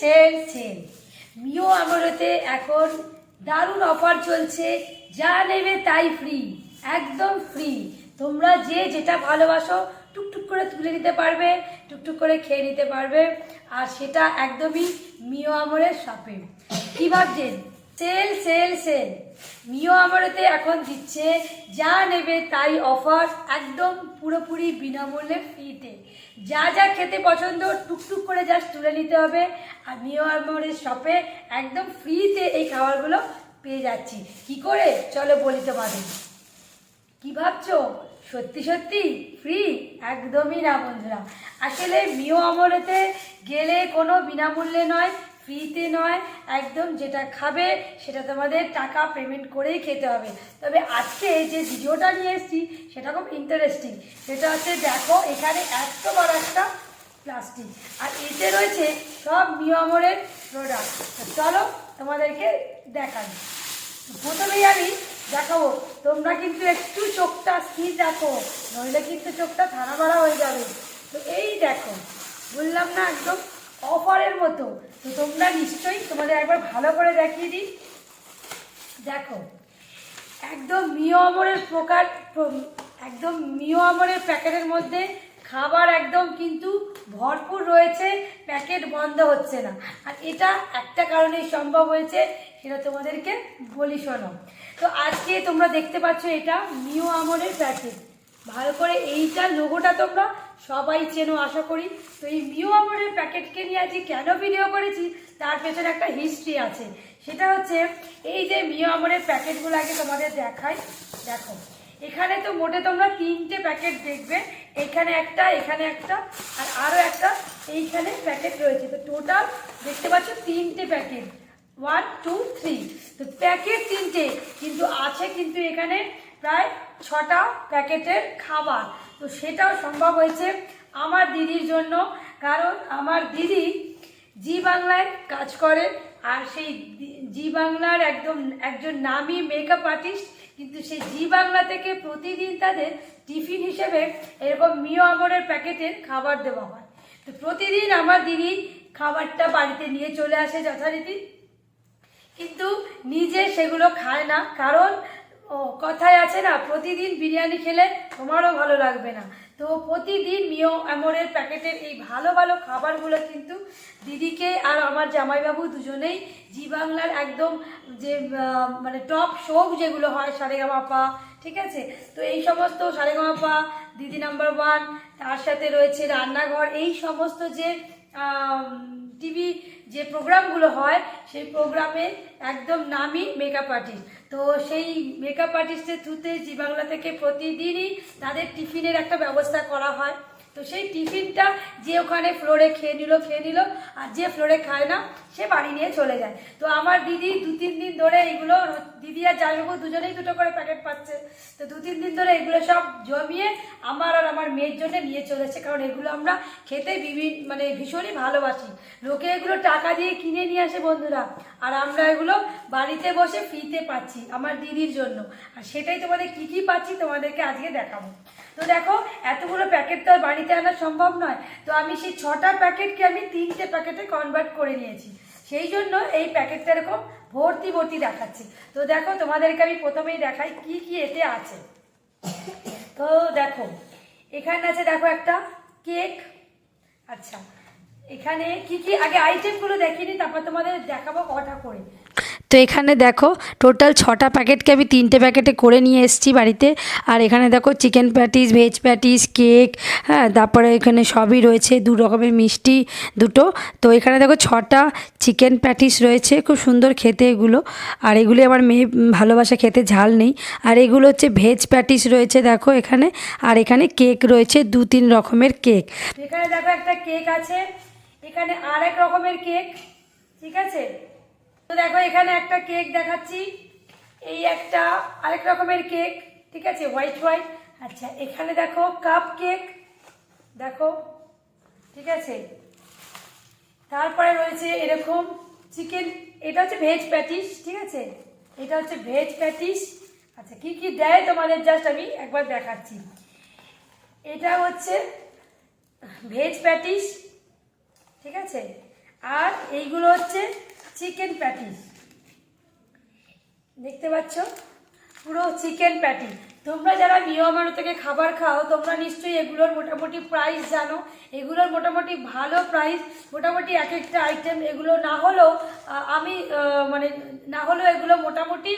Sell sale মিও আমরতে এখন দারুণ offer চলছে, যা নেবে তাই ফ্রি একদম ফ্রি তোমরা যে যেটা ভালোবাসো, টুকটুক করে তুলে নিতে পারবে, টুকটুক করে খেয়ে নিতে পারবে, আর সেটা একদমই মিও আমরের শপে কী ভাবছেন? Sale sale sale. মিও আমারতে এখন দিচ্ছে, যা নেবে তাই অফার একদম পুরোপুরি বিনামূল্যে ফ্রিতে যা যা খেতে পছন্দ, টুকটুক করে জাস্ট তুলে নিতে হবে। আর মিও আমরের শপে একদম ফ্রিতে এই খাবারগুলো পেয়ে যাচ্ছি। কি করে? চলো বলি তোমাদের। কী ভাবছ? সত্যি সত্যি? ফ্রি একদমই না বন্ধুরা। আসলে মিও আমলেতে গেলে কোনো বিনামূল্যে নয়। ফ্রিতে নয়, একদম যেটা খাবে সেটা তোমাদের টাকা পেমেন্ট করেই খেতে হবে। তবে আজকে যে ভিডিওটা নিয়ে এসেছি, সেটা খুব ইন্টারেস্টিং সেটা হচ্ছে দেখো, এখানে এত বড় একটা প্লাস্টিক আর এতে রয়েছে সব মিও প্রোডাক্ট চলো তোমাদেরকে দেখাই। প্রথমেই আমি দেখাবো, তোমরা কিন্তু একটু চোখটা স্থির রাখো, নইলে কিন্তু চোখটা থানা মারা হয়ে যাবে। তো এই দেখো, বললাম না একদম অফারের মতো। তো তোমরা নিশ্চয়ই তোমাদের একবার ভালো করে দেখিয়ে দিই। দেখো, একদম মিও আমরের প্রকার একদম মিও আমরের প্যাকেটের মধ্যে খাবার একদম কিন্তু ভরপুর রয়েছে, প্যাকেট বন্ধ হচ্ছে না। আর এটা একটা কারণেই সম্ভব হয়েছে, সেটা তোমাদেরকে বলি শোনো। তো আজকে তোমরা দেখতে পাচ্ছ এটা মিও আমরের প্যাকেট। ভালো করে এইটা লোগোটা তোমরা সবাই চেনো, আশা করি। তো এই মিও আমরের প্যাকেটকে নিয়ে আজকে কেন ভিডিও করেছি, তার পেছনে একটা হিস্ট্রি আছে। সেটা হচ্ছে, এই যে মিও আমরের প্যাকেটগুলো আগে তোমাদের দেখাই। দেখো, এখানে তো মোটে তোমরা তিনটে প্যাকেট দেখবে, এখানে একটা এখানে একটা, আর আরও একটা, এইখানে প্যাকেট রয়েছে। তো টোটাল দেখতে পাচ্ছ তিনটে প্যাকেট। ওয়ান টু থ্রি তো প্যাকেট তিনটে, কিন্তু আছে কিন্তু এখানে প্রায় ছটা প্যাকেটের খাবার। তো সেটাও সম্ভব হয়েছে আমার দিদির জন্য, কারণ আমার দিদি জি বাংলায় কাজ করে, আর সেই জি বাংলার একদম একজন নামী মেকআপ আর্টিস্ট কিন্তু সেই জি বাংলা থেকে প্রতিদিন তাদের টিফিন হিসেবে এরকম মিও আমরের প্যাকেটের খাবার দেওয়া হয়। তো প্রতিদিন আমার দিদি খাবারটা বাড়িতে নিয়ে চলে আসে যথারীতি, কিন্তু নিজে সেগুলো খায় না, কারণ ও, কথায় আছে না, প্রতিদিন বিরিয়ানি খেলে তোমারও ভালো লাগবে না। তো প্রতিদিন মিও আমরের প্যাকেটের এই ভালো ভালো খাবারগুলো কিন্তু দিদিকে আর আমার জামাইবাবু দুজনেই জি বাংলার একদম যে মানে টপ শোক যেগুলো হয় সারেগামাপা ঠিক আছে? তো এই সমস্ত সারেগামাপা দিদি নাম্বার ওয়ান, তার সাথে রয়েছে রান্নাঘর, এই সমস্ত যে টিভি যে প্রোগ্রামগুলো হয়, সেই প্রোগ্রামে একদম নামি মেকআপ আর্টিস্ট তো সেই মেকআপ আর্টিস্টের থ্রুতে জি বাংলা থেকে প্রতিদিনই তাদের টিফিনের একটা ব্যবস্থা করা হয়। তো সেই টিফিনটা যে ওখানে ফ্লোরে খেয়ে নিল খেয়ে নিল, আর যে ফ্লোরে খায় না, সে বাড়ি নিয়ে চলে যায়। তো আমার দিদি দু তিন দিন ধরে এইগুলো, দিদি আর জামাইবাবু দুজনেই দুটো করে প্যাকেট পাচ্ছে। তো দু তিন দিন ধরে এগুলো সব জমিয়ে আমার আর আমার মেয়ের জন্য নিয়ে চলেছে, কারণ এগুলো আমরা খেতে বিভিন্ন মানে ভীষণই ভালোবাসি। লোকে এগুলো টাকা দিয়ে কিনে নিয়ে আসে বন্ধুরা, আর আমরা এগুলো বাড়িতে বসে ফ্রিতে পাচ্ছি আমার দিদির জন্য। আর সেটাই তোমাদের কী কী পাচ্ছি তোমাদেরকে আজকে দেখাবো। তো দেখো, এতগুলো প্যাকেট তো আর বাড়িতে আনা সম্ভব নয়। তো আমি সেই ছটা প্যাকেটকে আমি তিনটে প্যাকেটে কনভার্ট করে নিয়েছি। সেই জন্য এই প্যাকেটটা এরকম ভর্তি ভর্তি দেখাচ্ছি। তো দেখো, তোমাদেরকে আমি প্রথমেই দেখাই কি কি এতে আছে। তো দেখো, এখানে আছে দেখো একটা কেক। আচ্ছা এখানে কি কি? আগে আইটেমগুলো দেখিনি, তারপর তোমাদের দেখাবো কটা করে। তো এখানে দেখো টোটাল ছটা প্যাকেটকে আমি তিনটে প্যাকেটে করে নিয়ে এসেছি বাড়িতে। আর এখানে দেখো chicken patties veg patties cake হ্যাঁ তারপরে এখানে সবই রয়েছে, দু রকমের মিষ্টি দুটো। তো এখানে দেখো, ছটা চিকেন প্যাটিস রয়েছে, খুব সুন্দর খেতে এগুলো। আর এগুলি আমার মেয়ে ভালোবাসে, খেতে ঝাল নেই। আর এগুলো হচ্ছে ভেজ প্যাটিস রয়েছে, দেখো এখানে। আর এখানে কেক রয়েছে, দু তিন রকমের কেক এখানে দেখো একটা কেক আছে, এখানে আর এক রকমের কেক ঠিক আছে? তো দেখো, এখানে একটা কেক দেখাচ্ছি। এই একটা আরেক রকমের কেক ঠিক আছে? হোয়াইট হোয়াইট আচ্ছা এখানে দেখো কাপ কেক দেখো, ঠিক আছে? তারপরে রয়েছে এরকম চিকেন এটা হচ্ছে ভেজ প্যাটিস ঠিক আছে? এটা হচ্ছে ভেজ প্যাটিস আচ্ছা কি কি দেয় তোমাদের জাস্ট আমি একবার দেখাচ্ছি। এটা হচ্ছে ভেজ প্যাটিস ঠিক আছে? আর এইগুলো হচ্ছে চিকেন প্যাটি দেখতে পাচ্ছ? পুরো চিকেন প্যাটি তোমরা যারা মিয়ামানো থেকে খাবার খাও, তোমরা নিশ্চয়ই এগুলোর মোটামুটি প্রাইস জানো। এগুলোর মোটামুটি ভালো প্রাইস মোটামুটি এক একটা আইটেম এগুলো না হলেও আমি মানে না হলেও এগুলো মোটামুটি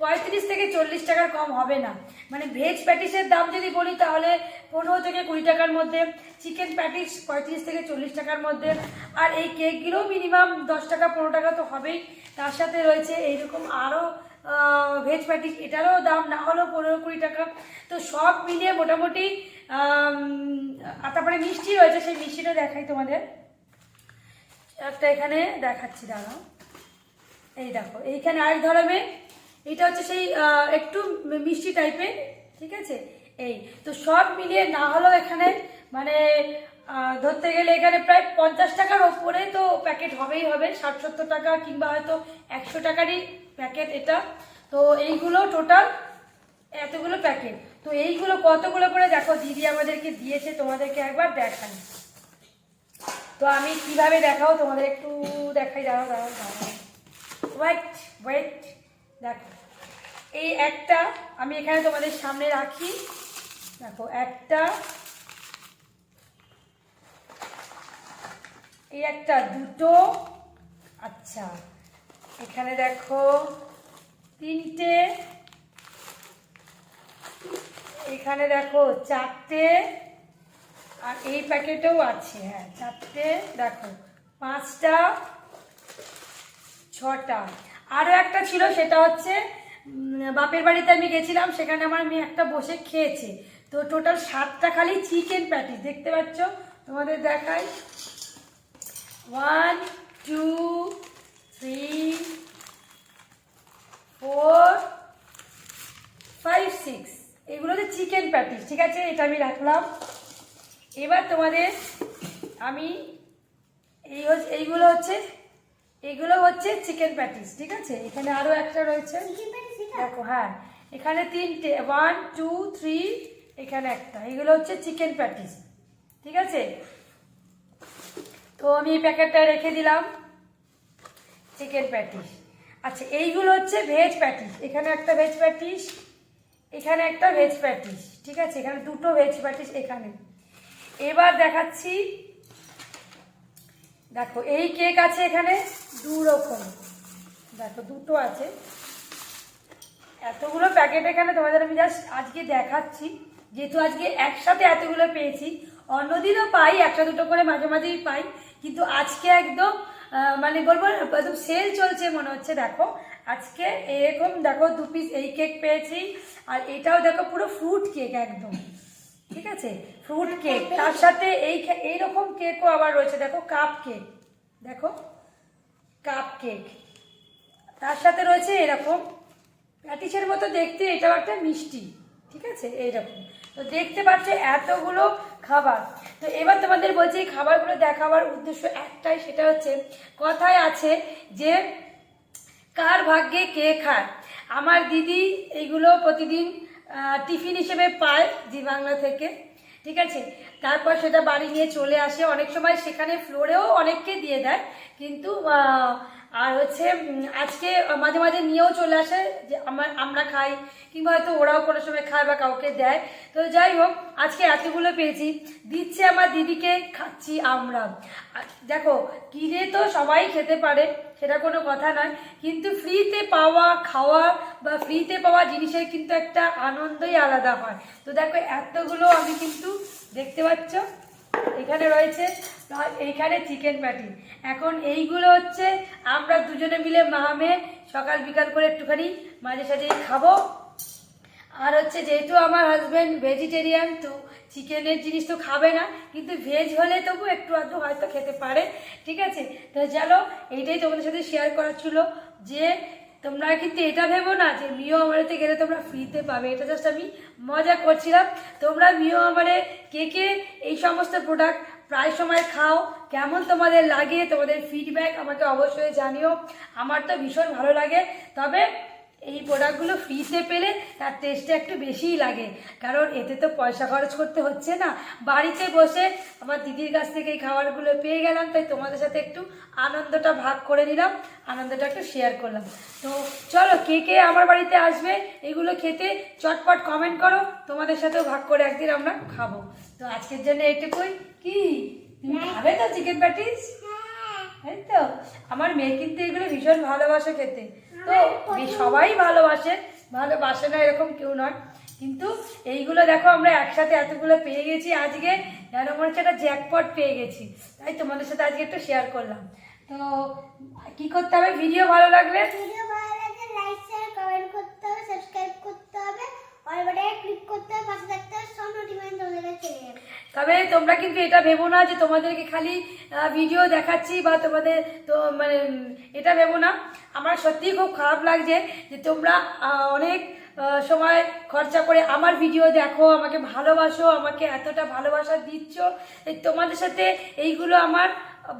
পঁয়ত্রিশ থেকে চল্লিশ টাকার কম হবে না। মানে ভেজ প্যাটিসের দাম যদি বলি তাহলে পনেরো থেকে কুড়ি টাকার মধ্যে চিকেন প্যাটিস পঁয়ত্রিশ থেকে চল্লিশ টাকার মধ্যে, আর এই কেকগুলোও মিনিমাম দশ টাকা, পনেরো টাকা তো হবেই। তার সাথে রয়েছে এইরকম আরও ভেজ প্যাটিস এটারও দাম না হলেও পনেরো কুড়ি টাকা। তো সব মিলিয়ে মোটামুটি আর তারপরে মিষ্টি রয়েছে, সেই মিষ্টিটা দেখাই তোমাদের। একটা এখানে দেখাচ্ছি, দাঁড়াও। এই দেখো, এইখানে আরেক ধরনের এটা হচ্ছে সেই একটু মিষ্টি টাইপের ঠিক আছে? এই, তো সব মিলিয়ে না হলেও এখানে মানে ধরতে গেলে এখানে প্রায় পঞ্চাশ টাকার ওপরে তো প্যাকেট হবেই হবে, ষাট সত্তর টাকা কিংবা হয়তো একশো টাকারই প্যাকেট এটা। তো এইগুলো টোটাল এতগুলো প্যাকেট তো এইগুলো কতগুলো করে দেখো, দিদি আমাদেরকে দিয়েছে, তোমাদেরকে একবার দেখান তো আমি কীভাবে দেখাও তোমাদের একটু দেখাই, দাঁড়াও দাঁড়াও দাঁড়াও। ওয়েট ওয়েট দেখো। এই একটা আমি এখানে তোমাদের সামনে রাখি। দেখো, একটা। এই একটা, দুটো। আচ্ছা এখানে দেখো, তিনটে। এখানে দেখো, চারটে। আর এই প্যাকেটেও আছে হ্যাঁ চারটে। দেখো, পাঁচটা, ছটা। আরও একটা ছিল, সেটা হচ্ছে বাপের বাড়িতে আমি গেছিলাম, সেখানে আমার মেয়ে একটা বসে খেয়েছে। তো টোটাল সাতটা খালি চিকেন প্যাটিস দেখতে পাচ্ছ? তোমাদের দেখাই। One two three four five six এগুলো হচ্ছে চিকেন প্যাটিস ঠিক আছে? এটা আমি রাখলাম। এবার তোমাদের আমি এই হচ্ছে এইগুলো হচ্ছে, এগুলো হচ্ছে চিকেন প্যাটিস ঠিক আছে? এখানে আরও একটা রয়েছে। দেখো হ্যাঁ। এখানে তিনটে ওয়ান টু থ্রি এখানে একটা। এগুলো হচ্ছে চিকেন প্যাটিস ঠিক আছে? তো আমি এই প্যাকেটটা রেখে দিলাম চিকেন প্যাটিস আচ্ছা এইগুলো হচ্ছে ভেজ প্যাটিস এখানে একটা ভেজ প্যাটিস এখানে একটা ভেজ প্যাটিস ঠিক আছে? এখানে দুটো ভেজ প্যাটিস এখানে। এবার দেখাচ্ছি, দেখো, এই কেক আছে এখানে দু রকম দেখো, দুটো আছে। এতগুলো প্যাকেট এখানে তোমাদের আমি জাস্ট আজকে দেখাচ্ছি। যেহেতু আজকে একসাথে এতগুলো পেয়েছি অন্যদিনও পাই একটা দুটো করে মাঝে মাঝেই পাই কিন্তু আজকে একদম মানে বলব একদম সেল চলছে মনে হচ্ছে দেখো। আজকে এরকম দেখো দু পিস এই কেক পেয়েছি আর এটাও দেখো পুরো ফ্রুট কেক একদম। ঠিক আছে? ফ্রুট কেক তার সাথে এই এইরকম কেকও আবার রয়েছে দেখো কাপ কেক দেখো? কাপ কেক তার সাথে রয়েছে এরকম প্যাটিসের মতো দেখতে এটাও একটা মিষ্টি, ঠিক আছে? এইরকম। তো দেখতে পাচ্ছ এতগুলো খাবার। তো এবার তোমাদের বলছি, এই খাবারগুলো দেখাবার উদ্দেশ্য একটাই, সেটা হচ্ছে, কথায় আছে যে, কার ভাগ্যে কে খায়? আমার দিদি এইগুলো প্রতিদিন টিফিন হিসেবে পায় জি বাংলা থেকে, ঠিক আছে? তারপর সেটা বাড়ি নিয়ে চলে আসে। অনেক সময় সেখানে ফ্লোরেও অনেককে দিয়ে দেয়, কিন্তু আর হচ্ছে আজকে মাঝে মাঝে নিয়েও চলে আসে যে আমার, আমরা খাই, কিংবা হয়তো ওরাও কোনো সময় খায় বা কাউকে দেয়। তো যাই হোক, আজকে এতগুলো পেয়েছি। দিচ্ছে আমার দিদিকে, খাচ্ছি আমরা। দেখো, কিনে তো সবাই খেতে পারে, সেটা কোনো কথা নয়। কিন্তু ফ্রিতে পাওয়া খাওয়া বা ফ্রিতে পাওয়া জিনিসের কিন্তু একটা আনন্দই আলাদা হয়। তো দেখো, এতগুলো আমি কিন্তু দেখতে পাচ্ছ। এখানে রয়েছে এইখানে চিকেন প্যাটি এখন এইগুলো হচ্ছে আমরা দুজনে মিলে মা মেয়ে সকাল বিকাল করে একটুখানি মাঝে সাঝে খাব। আর হচ্ছে যেহেতু আমার হাজব্যান্ড ভেজিটেরিয়ান তো চিকেনের জিনিস তো খাবে না, কিন্তু ভেজ হলে তবু একটু আধটু হয়তো খেতে পারে, ঠিক আছে? তো চলো, এইটাই তোমাদের সাথে শেয়ার করার ছিল যে তোমরা কিন্তু এটা ভেবো না যে মিও আমারেতে গেলে তোমরা ফ্রিতে পাবে। এটা জাস্ট আমি মজা করছিলাম। তোমরা মিও আমারে কে কে এই সমস্ত প্রোডাক্ট প্রায় সময় খাও, কেমন তোমাদের লাগে, তোমাদের ফিডব্যাক আমাকে অবশ্যই জানিও। আমার তো ভীষণ ভালো লাগে। তবে এই প্রোডাক্টগুলো ফ্রিতে পেলে তার টেস্টটা একটু বেশিই লাগে। কারণ এতে তো পয়সা খরচ করতে হচ্ছে না। বাড়িতে বসে আমার দিদির কাছ থেকে এই খাবারগুলো পেয়ে গেলাম তাই তোমাদের সাথে একটু আনন্দটা ভাগ করে নিলাম আনন্দটা একটু শেয়ার করলাম। তো চলো কে কে আমার বাড়িতে আসবে এগুলো খেতে চটপট কমেন্ট করো তোমাদের সাথেও ভাগ করে একদিন আমরা খাব। তো আজকের জন্য এটুকুই কি? তুমি খাবে তো চিকেন প্যাটিস তাই তো? আমার মেয়ে কিন্তু এগুলো ভীষণ ভালোবাসে খেতে। তো সবাই ভালোবাসে। ভালোবাসে না এরকম কেউ নয়। কিন্তু এইগুলো দেখো, আমরা একসাথে এতগুলো পেয়ে গেছি। আজকে যেন মনে হচ্ছে একটা জ্যাকপট পেয়ে গেছি। তাই তোমাদের সাথে আজকে একটু শেয়ার করলাম। তো কি করতে হবে? ভিডিও ভালো লাগলে? ভিডিও ভালো লাগে লাইক করতে হবে সাবস্ক্রাইব করতে হবে। অল বাটনে ক্লিক করতে হবে, পাশে থাকতে হবে, সব নোটিফিকেশন চলে যাবে। তবে তোমরা কিন্তু এটা ভেবো না যে তোমাদেরকে খালি ভিডিও দেখাচ্ছি বা তোমাদের তো মানে এটা ভেবো না। আমার সত্যিই খুব খারাপ লাগছে যে তোমরা অনেক সময় খরচা করে আমার ভিডিও দেখো, আমাকে ভালোবাসো, আমাকে এতটা ভালোবাসা দিচ্ছ। এই তোমাদের সাথে এইগুলো আমার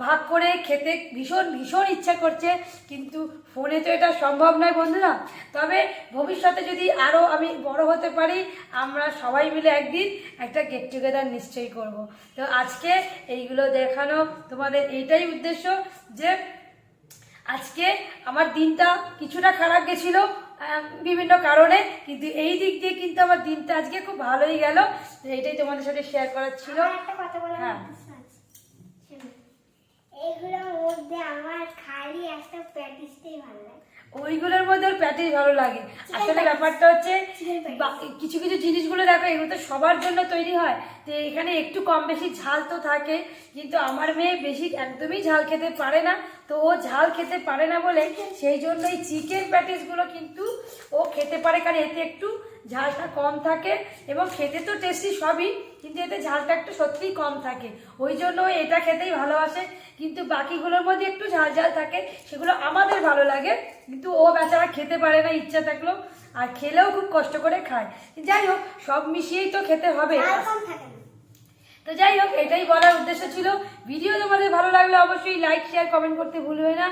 ভাগ করে খেতে ভীষণ ভীষণ ইচ্ছা করছে, কিন্তু ফোনে তো এটা সম্ভব নয় বন্ধুরা। তবে ভবিষ্যতে যদি আরও আমি বড় হতে পারি, আমরা সবাই মিলে একদিন একটা গেট টুগেদার নিশ্চয়ই করব। তো আজকে এইগুলো দেখানো তোমাদের এইটাই উদ্দেশ্য যে, আজকে আমার দিনটা কিছুটা খারাপ গেছিল বিভিন্ন কারণে। কিন্তু এই দিক দিয়ে কিন্তু আমার দিনটা আজকে খুব ভালোই গেল। এটাই এইটাই তোমাদের সাথে শেয়ার করার ছিল। হ্যাঁ। এইগুলোর মধ্যে আমার খালি একটা প্র্যাকটিসটাই ভালো লাগে। ওইগুলোর মধ্যে ওর প্যাটিস ভালো লাগে। আসলে ব্যাপারটা হচ্ছে কিছু কিছু জিনিসগুলো দেখো এগুলো তো সবার জন্য তৈরি হয়। তো এখানে একটু কম বেশি ঝাল তো থাকে কিন্তু আমার মেয়ে বেশি একদমই ঝাল খেতে পারে না। তো ও ঝাল খেতে পারে না বলে সেই জন্য এই চিকেন প্যাটিসগুলো কিন্তু ও খেতে পারে কারণ এতে একটু ঝালটা কম থাকে এবং খেতে তো টেস্টি সবই। কিন্তু এতে ঝালটা একটু সত্যিই কম থাকে। ওই জন্য এটা খেতেই ভালোবাসে। কিন্তু বাকিগুলোর মধ্যে একটু ঝাল ঝাল থাকে, সেগুলো আমাদের ভালো লাগে। কিন্তু ও বেচারা খেতে পারে না, ইচ্ছা থাকল, আর খেলেও খুব কষ্ট করে খায়। যাই হোক, সব মিশিয়েই তো খেতে হবে। তো যাই হোক, এটাই বলার উদ্দেশ্য ছিল। ভিডিও তোমাদের ভালো লাগলে অবশ্যই লাইক শেয়ার কমেন্ট করতে ভুলবে না।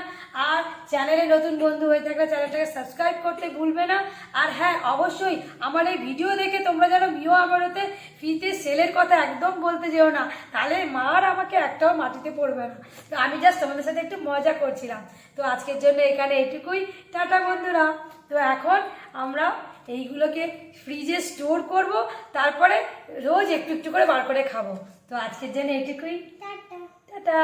আর চ্যানেলে নতুন বন্ধু হয়ে থাকলে চ্যানেলটাকে সাবস্ক্রাইব করতে ভুলবে না। আর হ্যাঁ অবশ্যই আমার এই ভিডিও দেখে তোমরা যেন মিও আমারতে ফ্রিতে সেলের কথা একদম বলতে যেও না, তাহলে মার আমাকে একটাও মাটিতে পড়বে না। তো আমি জাস্ট তোমাদের সাথে একটু মজা করছিলাম। তো আজকের জন্য এখানে এটুকুই। টাটা বন্ধুরা। তো এখন আমরা এইগুলোকে ফ্রিজে স্টোর করব তারপরে রোজ একটু একটু করে বার করে খাব। তো আজকের জন্য এটুকুই টাটা।